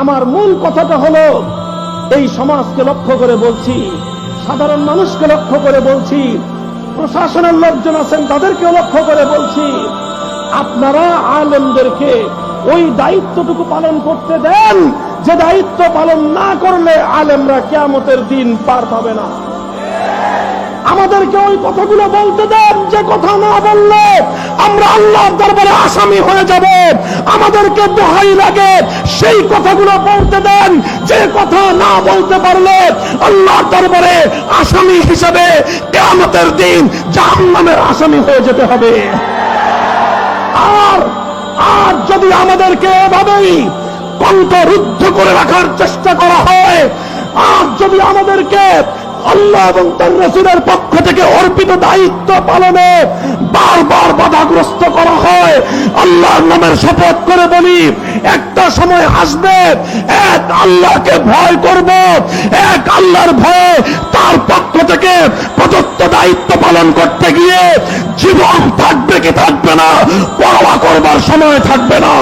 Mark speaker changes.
Speaker 1: আমার মূল কথাটা হলো, এই সমাজকে লক্ষ্য করে বলছি, সাধারণ মানুষকে লক্ষ্য করে বলছি, প্রশাসনের লোকজন আছেন তাদেরকেও লক্ষ্য করে বলছি, আপনারা আলেমদেরকে ওই দায়িত্বটুকু পালন করতে দেন, যে দায়িত্ব পালন না করলে আলেমরা কেয়ামতের দিন পার পাবে না। আমাদেরকে ওই কথাগুলো বলতে দেন, যে কথা না বললে আমরা আল্লাহর দরবারে আসামি হয়ে যাব। আমাদেরকে দোহাই লাগে, সেই কথাগুলো বলতে দেন, যে কথা না বলতে পারলে আল্লাহর দরবারে আসামি হিসেবে কেয়ামতের দিন জাহান্নামের আসামি হয়ে যেতে হবে। আর আর যদি আমাদেরকে এভাবেই কণ্ঠরুদ্ধ করে রাখার চেষ্টা করা হয়, আর যদি আমাদেরকে আল্লাহ এবং তার রসুলের পক্ষ থেকে অর্পিত দায়িত্ব পালনে বারবার বাধাগ্রস্ত করা হয়। আল্লাহর নামের শপথ করে বলি, একটা সময় আসবে, এক আল্লাহকে ভয় করব, এক আল্লাহর ভয়ে তার পক্ষ থেকে প্রদত্ত দায়িত্ব পালন করতে গিয়ে জীবন থাকবে কি থাকবে না, পরোয়া করবার সময় থাকবে না।